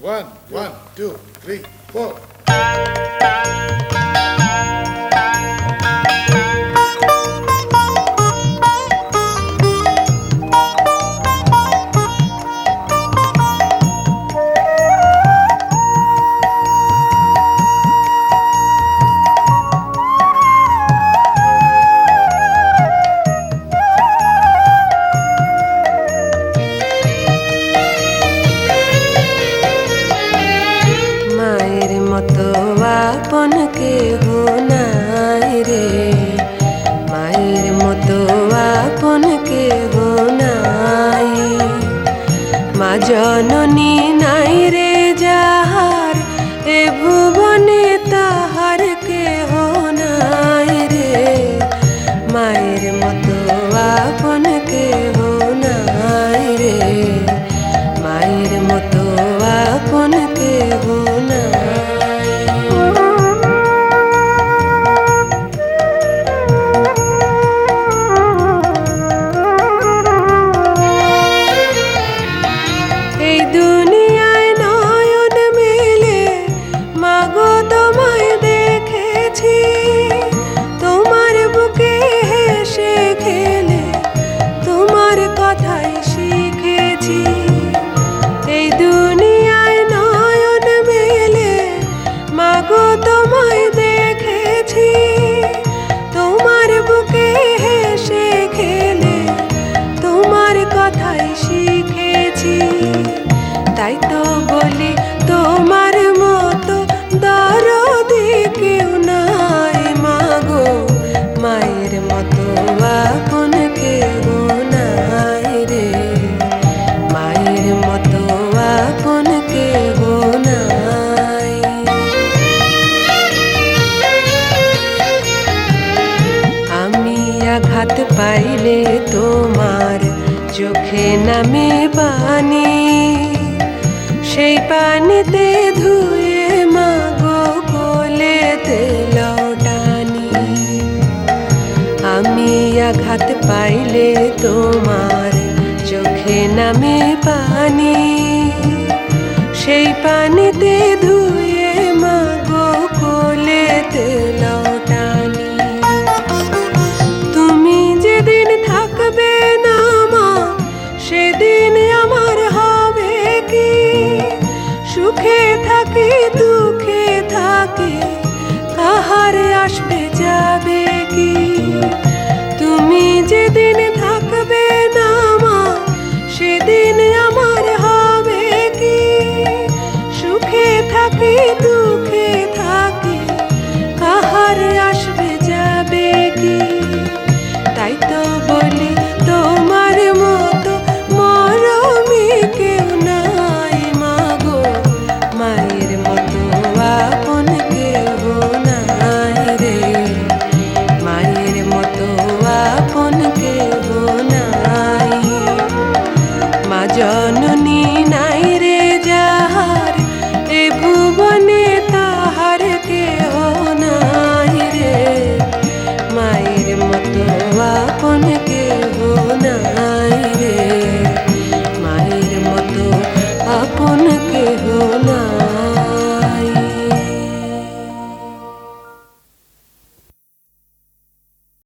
One, one, two, three, four. মা জননী নাই রে কথাই শিখেছি। তাই তো বলি তোমার মতো দরদি কেউ নাই মাগো। মায়ের মতো আপন কেউ নাই রে। মায়ের মতো আপন কেউ নাই। আমি আঘাত পাইলে তোমার চোখে নামে পানি, সেই পানিতে ধুয়ে মাগো কোলেতে লটানি। আমি আঘাত পাইলে তোমার চোখে নামে পানি, সেই পানিতে ধুয়ে থাকি দুঃখে থাকি কাহারে আসবে যাবে কি? তাই তো বলি Oh Guna.